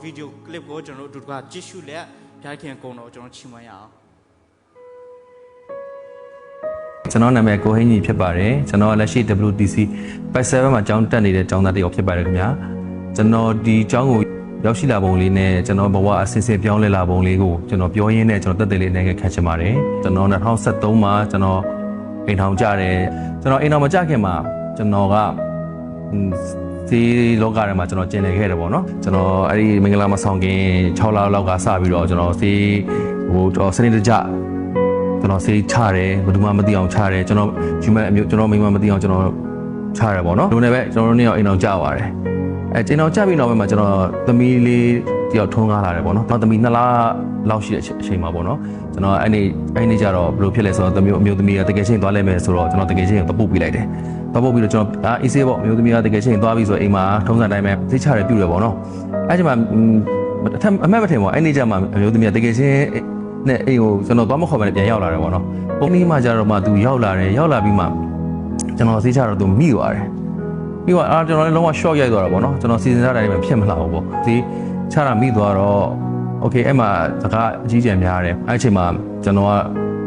ဗီဒီယိုကလစ်ကိုကျွန်တော်တို့အတူတကွကြည့်ရှုလက်ပြိုင်ခင်ကုံတော့ကျွန်တော်ချီးမွမ်းရအောင်ကျွန်တော်နာမည်ကိုဟင်းကြီးဖြစ်ပါတယ်ကျွန်တော်လက်ရှိ WTC Pack 7မှာကျောင်းတက်နေတဲ့ကျောင်းသားတစ်ယောက်ဖြစ်ပါတယ်ခင်ဗျာကျွန်တော်ဒီကျောင်းကိုရောက်ရှိလာပုံလေးနဲ့ကျွန်တော်ဘဝအစစ်စစ်ပြောင်းလဲလာပုံလေးကိုကျွန်တော်ပြောရင်းနဲ့ကျွန်တော်တက်တယ်လေးနိုင်ငံခံချင်ပါတယ်ကျွန်တော်2023မှာကျွန်တော်အိမ်ထောင်ကြတယ်ကျွန်တော်အိမ်ထောင်မကြခင်မှာကျွန်တော်က ဒီလောကထဲမှာကျွန်တော်ကျင်နေခဲ့တယ်ပေါ့နော်ကျွန်တော်အဲ့ဒီမင်္ဂလာမဆောင်ခင်6လလောက်ကစပြီးတော့ကျွန်တော်စီဟိုတော့စနေတကျကျွန်တော်စေးချတယ်ဘယ်သူမှမသိအောင်ချတယ်ကျွန်တော်ယူမဲ့အမျိုးကျွန်တော်မိမမသိအောင်ကျွန်တော်ချရတယ်ပေါ့နော်လူနဲ့ပဲကျွန်တော်တို့နှစ်ယောက်အိမ်အောင်ကြပါတယ်အဲကျွန်တော်ကြပြီးတော့ပဲမှာကျွန်တော်သမီးလေးတယောက်ထွန်းကားလာတယ်ပေါ့နော်နောက်သမီးနှစ်လ လောက်ရှိတဲ့အချိန်အချိန်မှာပေါ့နော်ကျွန်တော်အဲ့ဒီအဲ့ဒီကြတော့ဘယ်လိုဖြစ်လဲဆိုတော့သမီးအမျိုးသမီးကတကယ်ချင်းသွားလဲမယ်ဆိုတော့ကျွန်တော်တကယ်ချင်းကိုတပုတ်ပြလိုက်တယ်တပုတ်ပြီးတော့ကျွန်တော်အာအေးဆေးပေါ့အမျိုးသမီးကတကယ်ချင်းသွားပြီးဆိုတော့အိမ်မှာထုံးစံတိုင်းပဲသိချတယ်ပြုတယ်ပေါ့နော်အဲ့ဒီမှာအထက်အမတ်မထင်ပါအဲ့ဒီကြမှာအမျိုးသမီးကတကယ်ချင်းနဲ့အိမ်ကိုကျွန်တော်သွားမခေါ်ဘဲနဲ့ပြန်ရောက်လာတယ်ပေါ့နော်။ပုံလေးမှကြတော့မှသူရောက်လာတယ်ရောက်လာပြီးမှကျွန်တော်သိချတော့သူမိသွားတယ်။ပြီးတော့အာကျွန်တော်လည်းလုံးဝ short ရိုက်သွားတာပေါ့နော်။ကျွန်တော်စီစဉ်ထားတာတွေပဲဖြစ်မလာဘူးပေါ့။ဒီချတာမိသွားတော့ okay အဲ့မှာစကားအကြီးကျယ်များတယ်။အဲ့အချိန်မှာကျွန်တော်က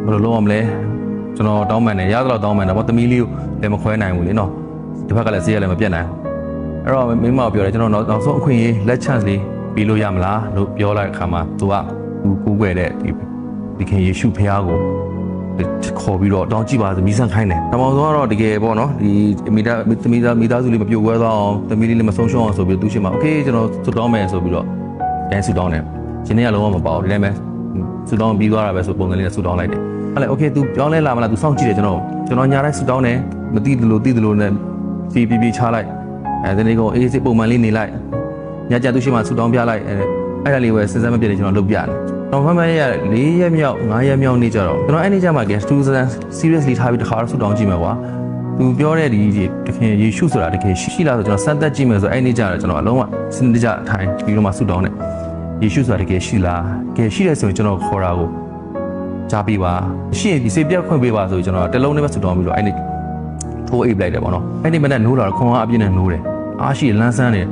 ဘယ်လိုလုပ်ရမလဲ။ကျွန်တော်တောင်းပန်တယ်ရသလောက်တောင်းပန်တယ်ပေါ့။သမီးလေးကိုလည်းမခွဲနိုင်ဘူးလေနော်။ဒီဘက်ကလည်းဈေးရလည်းမပြတ်နိုင်ဘူး။အဲ့တော့မိမကပြောတယ်ကျွန်တော်နောက်နောက်ဆုံးအခွင့်အရေး let chance လေးပြီးလို့ရမလားလို့ပြောလိုက်အခါမှာသူကသူကိုးကွယ်တဲ့ဒီဒီခင်ယေရှုဖခင်ကိုခေါ်ပြီးတော့တောင်းကြည့်ပါဆိုမိဆန်ခိုင်းတယ်။တမောင်ဆုံးကတော့တကယ်ပေါ့နော်ဒီမိသားမိသားမိသားစုလေးမပြိုကွဲသွားအောင်သမီးလေးလည်းမဆုံးရှုံးအောင်ဆိုပြီးသူရှိမှာโอเคကျွန်တော်ဆုတောင်းမယ်ဆိုပြီးတော့ကျန်းဆုတောင်းတယ်။ ရင်းနှီးကလုံးဝမပေါဘူးဒီတိုင်းပဲဆူတောင်းပြီးသွားတာပဲဆိုပုံစံလေးနဲ့ဆူတောင်းလိုက်တယ်ဟုတ်လဲ okay तू ပြောင်းလဲလာမလား तू စောင့်ကြည့်တယ်ကျွန်တော်ကျွန်တော်ညာတိုင်းဆူတောင်းတယ်မသိတယ်လို့သိတယ်လို့နဲ့ဖီဖီဖီချလိုက်အဲဒီနေ့ကအေးစစ်ပုံမှန်လေးနေလိုက်ညကြသူရှိမှဆူတောင်းပြလိုက်အဲအဲ့ဒါလေးပဲစဉ်းစားမပြည့်တယ်ကျွန်တော်လုပ်ပြတယ်တော်မှန်မှန်ရ၄ရက်မြောက်၅ရက်မြောက်နေ့ကြတော့ကျွန်တော်အဲ့နေ့ကျမှ guest to seriously ထားပြီးတခါတော့ဆူတောင်းကြည့်မယ်ကွာသူပြောတဲ့ဒီတခင်ယေရှုဆိုတာတကယ်ရှိလားဆိုကျွန်တော်စမ်းသပ်ကြည့်မယ်ဆိုအဲ့နေ့ကျတော့ကျွန်တော်အလုံးဝစဉ်းစားကြထိုင်ပြီးတော့မှဆူတောင်းတယ် ယေရှုဆိုတာတကယ်ရှိလားတကယ်ရှိတယ်ဆိုရင်ကျွန်တော်ခေါ်တာကိုကြားပေးပါရှိရင်ဒီစေပြတ်ခွင့်ပေးပါဆိုကျွန်တော်တလုံးနဲ့ပဲဆုတောင်းပြီးတော့အဲ့နေ့ထိုးအိပ်လိုက်တယ်ပေါ့နော်အဲ့နေ့မနေ့နိုးလာတော့ခွန်အားအပြည့်နဲ့နိုးတယ်အားရှိလန်းဆန်းတယ်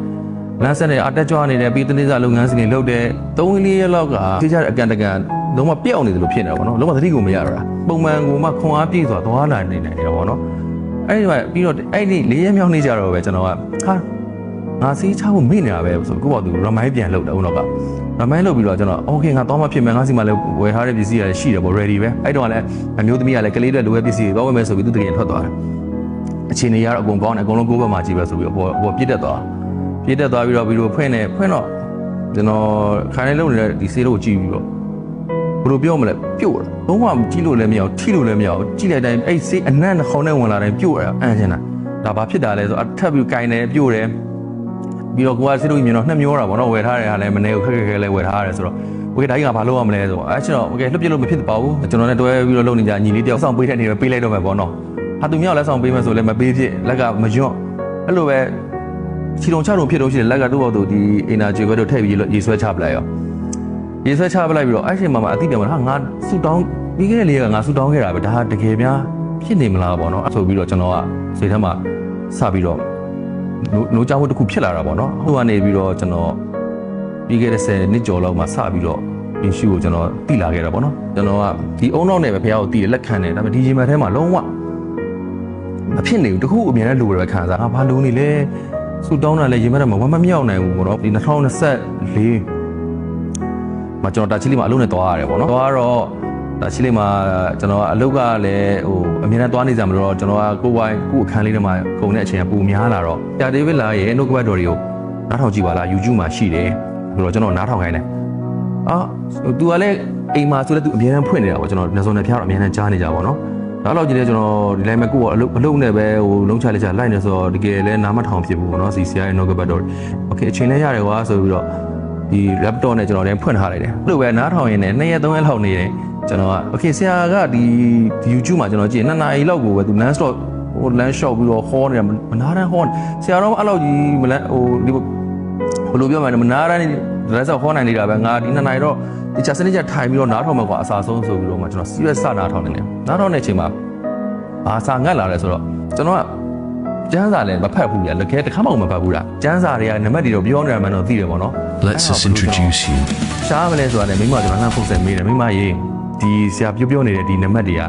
လမ်းဆက်နေအတက်ကြွနေတယ်ပြီးတနေ့စာလုပ်ငန်းစဉ်တွေလုပ်တယ်၃၄ရက်လောက်ကသိကြတဲ့အကန်တကန်လုံးဝပြောက်နေတယ်လို့ဖြစ်နေတာပေါ့နော်လုံးဝသတိကိုမရတော့တာပုံမှန်ကိုမှခွန်အားပြည့်စွာသွားလာနေနေတယ်ပေါ့နော်အဲ့ဒီကပြီးတော့အဲ့ဒီ၄ရက်မြောက်နေကြတော့ပဲကျွန်တော်ကဟာ ငါစီးချဖို့မေ့နေတာပဲဆိုကိုပေါ့သူ remind ပြန်လုပ်တယ်ဦးနောက်က remind လုပ်ပြီးတော့ကျွန်တော် okay ငါသွားမှဖြစ်မယ်ငါစီမှာလည်းဝယ်ထားတဲ့ပစ္စည်းတွေရှိတယ်ပေါ့ ready ပဲအဲ့တော့လည်းအမျိုးသမီးကလည်းကလေးတွေလိုပဲပစ္စည်းတွေသွားဝယ်မယ်ဆိုပြီးသူတကယ်ထွက်သွားတယ်အခြေအနေကတော့အကုန်ကောင်းတယ်အကုန်လုံးကိုယ့်ဘက်မှာကြည့်ပဲဆိုပြီးအပေါ်အပေါ်ပြစ်တက်သွားပြစ်တက်သွားပြီးတော့ဗီဒီယိုဖွင့်နေဖွင့်တော့ကျွန်တော်ခိုင်းနေလုပ်နေတဲ့ဒီဆေးလို့ကြည့်ပြီးတော့ဘယ်လိုပြောမလဲပြုတ်တာလုံးဝကြည့်လို့လည်းမရအောင်ထိလို့လည်းမရအောင်ကြည့်လိုက်တိုင်းအဲ့ဆေးအနံ့ခေါင်းနဲ့ဝင်လာတိုင်းပြုတ်ရအောင်အန့်ချင်တာဒါဘာဖြစ်တာလဲဆိုအထက်ပြီးကင်တယ်ပြုတ်တယ် ပြီးတော့ကိုကဆေးတို့မြင်တော့နှမျောတာပေါ့နော်ဝယ်ထားတဲ့ဟာလည်းမနေကိုခက်ခက်ခဲခဲလည်းဝယ်ထားရတယ်ဆိုတော့โอเคဒါကြီးကဘာလုပ်ရမလဲဆိုတော့အဲ့ကျွန်တော်โอเคလှုပ်ပြလို့မဖြစ်ပါဘူးကျွန်တော်လည်းတွဲပြီးတော့လုပ်နေကြညီလေးတယောက်ဆောင်ပေးတဲ့နေပဲပေးလိုက်တော့မယ်ပေါ့နော်ဟာသူမြောက်လည်းဆောင်ပေးမယ်ဆိုလည်းမပေးဖြစ်လက်ကမညွတ်အဲ့လိုပဲခြေတုံချတုံဖြစ်တော့ရှိတယ်လက်ကသူ့ဘောက်သူဒီအင်နာဂျီဘက်တို့ထည့်ပြီးရေဆွဲချပလိုက်ရောရေဆွဲချပလိုက်ပြီးတော့အဲ့ချိန်မှာမှအတိပြန်မှာဟာငါဆူတောင်းပြီးခဲ့တဲ့လေးကငါဆူတောင်းခဲ့တာပဲဒါတကယ်များဖြစ်နေမလားပေါ့နော်ဆိုပြီးတော့ကျွန်တော်ကစိတ်ထဲမှာစပြီးတော့ နိုးကြောင်တစ်ခုဖြစ်လာတာပေါ့နော်ဟိုကနေပြီးတော့ကျွန်တော်ပြီးခဲ့တဲ့10နှစ်ကျော်လောက်မှာစပြီးတော့ယေရှုကိုကျွန်တော်တိလာခဲ့တာပေါ့နော်ကျွန်တော်ကဒီအုံနောက်နဲ့ပဲဘုရားကိုတည်လက်ခံတယ်ဒါပေမဲ့ဒီချိန်မှထဲမှာလုံးဝမဖြစ်နေဘူးတခုအမြင်နဲ့လိုရပဲခံစားငါဘာလိုနေလဲဆူတောင်းတာလည်းရင်မထဲမှာဝမ်းမမြောက်နိုင်ဘူးပေါ့နော်ဒီ2024မှာကျွန်တော်တာချီလေးမှာအလုံးနဲ့သွားရတယ်ပေါ့နော်သွားတော့တာချီလေးမှာကျွန်တော်အလုပ်ကလည်းဟို အမြဲတမ်းသွားနေကြမလို့တော့ကျွန်တော်ကကိုယ်ဝိုင်းကိုယ့်အခန်းလေးထဲမှာကုန်တဲ့အချိန်ကပူများလာတော့တာဒေးဗစ်လာရဲ့နှုတ်ကပတ်တော်တွေကိုနားထောင်ကြည့်ပါလား YouTube မှာရှိတယ်ဆိုတော့ကျွန်တော်နားထောင်ခိုင်းတယ်အာ तू ကလည်းအိမ်မှာဆိုလည်း तू အမြဲတမ်းဖွင့်နေတာပေါ့ကျွန်တော်နေစုံနဲ့ဖျားတော့အမြဲတမ်းကြားနေကြပါတော့ဒါတော့ကြည့်လဲကျွန်တော်ဒီတိုင်းမှာကိုယ့်အလုပ်အလုပ်နဲ့ပဲဟိုလုံးချလိုက်ချလိုက်နေဆိုတော့တကယ်လဲနားမထောင်ဖြစ်ဘူးပေါ့နော်စီစီရဲ့ no ကပတ်တော် okay အချိန်လဲရတယ်ကွာဆိုပြီးတော့ဒီ laptop နဲ့ကျွန်တော်လည်းဖွင့်ထားလိုက်တယ်အဲ့လိုပဲနားထောင်ရင်းနဲ့2ရက်3ရက်လောက်နေတယ် ကျွန်တော်က okay ဆရာကဒီ YouTube မှာကျွန်တော်ကြည့်2နာရီလောက်ကိုပဲ तू non stop ဟို land shot ပြီးတော့ဟောနေတာမနာတန်းဟောဆရာတော့အဲ့လောက်ကြီးမလန်းဟိုဒီဘယ်လိုပြောမှလဲမနာတန်းလက်စောက်ဟောနိုင်နေတာပဲငါဒီ2နာရီတော့ဒီချက်စနစ်ချက်ထိုင်ပြီးတော့နားထောင်မှာကွာအစားဆုံးဆိုပြီးတော့မှကျွန်တော် serious စနားထောင်နေတယ်နားထောင်တဲ့အချိန်မှာဘာစာငတ်လာလဲဆိုတော့ကျွန်တော်ကကျန်းစာလည်းမဖတ်ဘူးဗျာတကယ်တစ်ခါမှမဖတ်ဘူးလားကျန်းစာတွေကနံပါတ်တွေတော့ပြောနေတာမှတော့သိတယ်ပေါ့နော် Let's us introduce you. ရှားမလဲဆိုတာလည်းမိမကျွန်တော်လှမ်းဖုတ်ဆက်မေးတယ်မိမရေ ဒီဆရာပြောပြောနေတဲ့ဒီနံပါတ်တွေက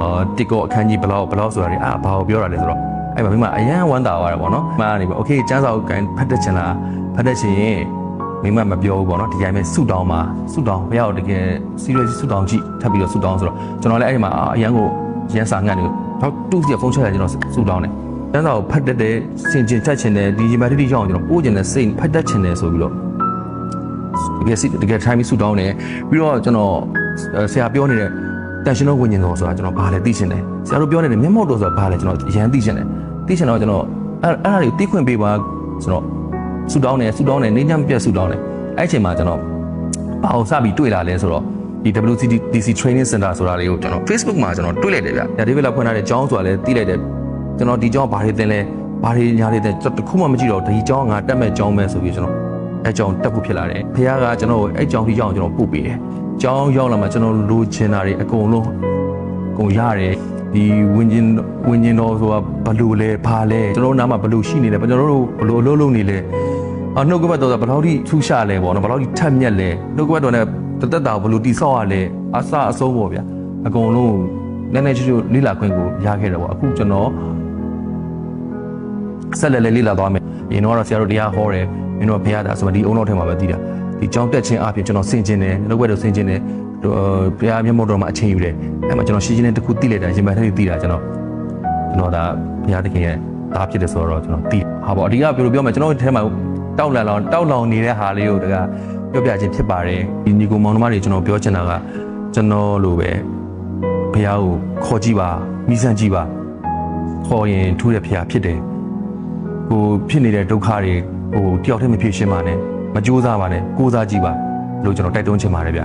အော်တစ်ကောအခန်းကြီးဘလောက်ဘလောက်ဆိုတာတွေအာဘာကိုပြောတာလဲဆိုတော့အဲ့မှာမိမအရန်ဝမ်းသာသွားတယ်ပေါ့နော်မိမကနေပြီးโอเคကျန်းစာကိုကန်ဖတ်တတ်ချင်လားဖတ်တတ်ချင်ရင်မိမမပြောဘူးပေါ့နော်ဒီတိုင်းပဲဆုတောင်းပါဆုတောင်းဘုရားကိုတကယ် serious ဆုတောင်းကြည့်ထပ်ပြီးတော့ဆုတောင်းဆိုတော့ကျွန်တော်လည်းအဲ့ဒီမှာအာအရန်ကိုရန်စာငတ်နေတော့တူစီဖုန်းချက်ရကျွန်တော်ဆုတောင်းတယ်ကျန်းစာကိုဖတ်တတ်တဲ့စင်ကျင်တက်ချင်တယ်ဒီဂျီမာတီတီကြောင့်ကျွန်တော်ပို့ချင်တဲ့စိတ်ဖတ်တတ်ချင်တယ်ဆိုပြီးတော့ တကယ်စစ်တကယ် time ဆူတောင်းတယ်ပြီးတော့ကျွန်တော် ဆရာပြောနေတဲ့တန်ရှင်တော်ဝิญဉ်တော်ဆိုတာကျွန်တော်ဘာလဲသိချင်တယ်ဆရာတို့ပြောနေတဲ့မျက်မှောက်တော်ဆိုတာဘာလဲကျွန်တော်အရန်သိချင်တယ်သိချင်တော့ကျွန်တော်အဲ့အဲ့ဒါတွေကိုသိခွင့်ပေးပါကျွန်တော်ဆူတောင်းတယ်ဆူတောင်းတယ်နေညမပြတ်ဆူတောင်းတယ်အဲ့အချိန်မှာကျွန်တော်ဘာအောင်စပြီးတွေ့လာလဲဆိုတော့ဒီ WCDC Training Center ဆိုတာလေးကိုကျွန်တော် Facebook မှာကျွန်တော်တွေ့လိုက်တယ်ဗျ။ဒါ develop ဖွင့်ထားတဲ့ကျောင်းဆိုတာလည်းသိလိုက်တယ်ကျွန်တော်ဒီကျောင်းဘာတွေသင်လဲဘာတွေညာတွေသင်ကျွန်တော်တခုမှမကြည့်တော့ဒီကျောင်းကငါတက်မဲ့ကျောင်းပဲဆိုပြီးကျွန်တော် အဲကြောင့်တက်ဖို့ဖြစ်လာတယ်ဖခင်ကကျွန်တော်ကိုအဲကြောင့်ဒီကြောင့်ကျွန်တော်ပို့ပေးတယ်ကြောင်းရောက်လာမှကျွန်တော်လိုချင်တာတွေအကုန်လုံးအကုန်ရတယ်ဒီဝင်းကျင်ဝင်းကျင်တော်ဆိုတာဘလို့လဲဘာလဲကျွန်တော်တို့နားမှာဘလို့ရှိနေလဲကျွန်တော်တို့ဘလို့အလုပ်လုပ်နေလဲအနှုတ်ကပတ်တော်ကဘယ်လောက်ထိထူးရှာလဲပေါ့နော်ဘယ်လောက်ထိထက်မြက်လဲနှုတ်ကပတ်တော်နဲ့တသက်တာဘလို့တိဆောက်ရလဲအစအဆုံးပေါ့ဗျာအကုန်လုံးနည်းနည်းချွတ်ချွတ်လိလာခွင့်ကိုရခဲ့တယ်ပေါ့အခုကျွန်တော် ဆက်လက်လက်လေးလာသွားမယ်။ရင်တော့ကတော့ဆရာတို့တရားဟောတယ်။မင်းတို့ကဘုရားသားဆိုမှဒီအုံနောက်ထဲမှာပဲတည်တာ။ဒီကြောင်းတက်ခြင်းအပြင်ကျွန်တော်ဆင်ကျင်တယ်။လောက်ွက်တော့ဆင်ကျင်တယ်။ဟိုဘုရားမျက်မှောက်တော်မှာအချိန်ယူတယ်။အဲ့မှာကျွန်တော်ရှင်းရှင်းလေးတစ်ခုသိလိုက်တာရင်မှန်ထက်သိတာကျွန်တော်ကျွန်တော်ဒါဘုရားသခင်ရဲ့သားဖြစ်တယ်ဆိုတော့ကျွန်တော်သိ။ဟာပေါ့အဓိကပြောလို့ပြောမယ်ကျွန်တော်တို့ထဲမှာတောက်လန်လောင်တောက်လောင်နေတဲ့ဟာလေးကိုတကပြောပြခြင်းဖြစ်ပါတယ်။ဒီညီကိုမောင်နှမတွေကျွန်တော်ပြောချင်တာကကျွန်တော်လိုပဲဘုရားကိုခေါ်ကြည့်ပါမိစမ်းကြည့်ပါခေါ်ရင်ထူးတဲ့ဘုရားဖြစ်တယ် ဟိုဖြစ်နေတဲ့ဒုက္ခတွေဟိုတယောက်တည်းမဖြစ်ရှင်းပါနဲ့မကြိုးစားပါနဲ့ကိုးစားကြည့်ပါလို့ကျွန်တော်တိုက်တွန်းချင်ပါတယ်ဗျ